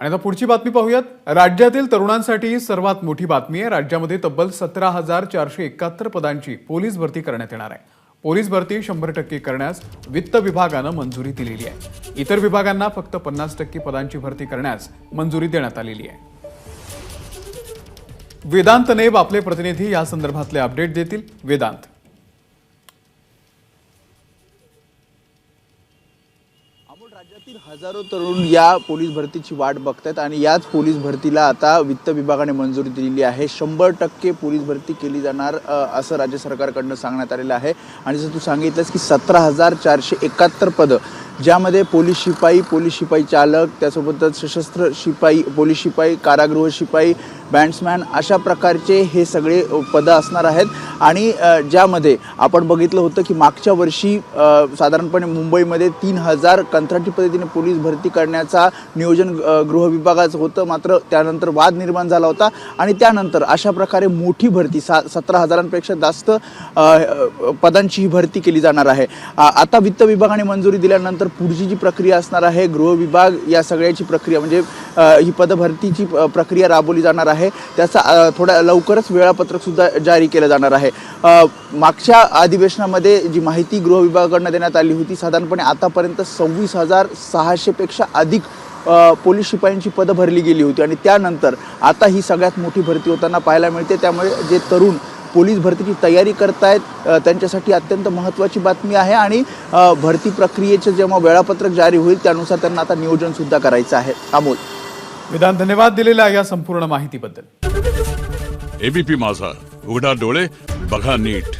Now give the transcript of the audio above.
आणि आता पुढची बातमी पाहूयात. राज्यातील तरुणांसाठी ही सर्वात मोठी बातमी आहे. राज्यामध्ये तब्बल सतरा हजार चारशे एकाहत्तर पदांची पोलीस भरती करण्यात येणार आहे. पोलीस भरती शंभर टक्के करण्यास वित्त विभागानं मंजुरी दिलेली आहे. इतर विभागांना फक्त पन्नास टक्के पदांची भरती करण्यास मंजुरी देण्यात आलेली आहे. वेदांत नेब आपले प्रतिनिधी या संदर्भातले अपडेट देतील. वेदांत. अमोल राज्यातील हजारो तरुण या पोलीस भरतीची वाट बघतात आणि याच पोलीस भरतीला आता वित्त विभागाने मंजुरी दिलेली आहे. शंभर टक्के पोलीस भरती केली जाणार असं राज्य सरकारकडनं सांगण्यात आलेलं आहे. आणि जसं तू सांगितलंस की सतरा हजार चारशे एकाहत्तर पदं ज्यामध्ये पोलीस शिपाई पोलीस शिपाई चालक त्यासोबतच सशस्त्र शिपाई पोलीस शिपाई कारागृह शिपाई बँड्समॅन अशा प्रकारचे हे सगळे पदं असणार आहेत. आणि ज्यामध्ये आपण बघितलं होतं की मागच्या वर्षी साधारणपणे मुंबईमध्ये तीन हजार कंत्राटी पद्धतीने पोलीस भरती करण्याचा नियोजन गृह विभागाचं होतं. मात्र त्यानंतर वाद निर्माण झाला होता. आणि त्यानंतर अशा प्रकारे मोठी भरती सा सतरा हजारांपेक्षा जास्त पदांची ही भरती केली जाणार आहे. आता वित्त विभागाने मंजुरी दिल्यानंतर पुढची जी प्रक्रिया असणार आहे गृह विभाग या सगळ्याची प्रक्रिया म्हणजे ही पदभरतीची प्रक्रिया राबवली जाणार आहे. त्याचा थोड्या लवकरच वेळापत्रकसुद्धा जारी केलं जाणार आहे. मागच्या अधिवेशनामध्ये जी माहिती गृह विभागाकडनं देण्यात आली होती साधारणपणे आतापर्यंत सव्वीस हजार सहाशेपेक्षा अधिक पोलीस शिपायांची पदं भरली गेली होती. आणि त्यानंतर आता ही सगळ्यात मोठी भरती होताना पाहायला मिळते. त्यामुळे जे तरुण पोलीस भरतीची तयारी करतायत त्यांच्यासाठी अत्यंत महत्त्वाची बातमी आहे आणि भरती प्रक्रियेचं जेव्हा वेळापत्रक जारी होईल त्यानुसार त्यांना आता नियोजन सुद्धा करायचं आहे. अमोल. वेदांत धन्यवाद दिलेल्या या संपूर्ण माहितीबद्दल. एबीपी माझा. उघडा डोळे बघा नीट.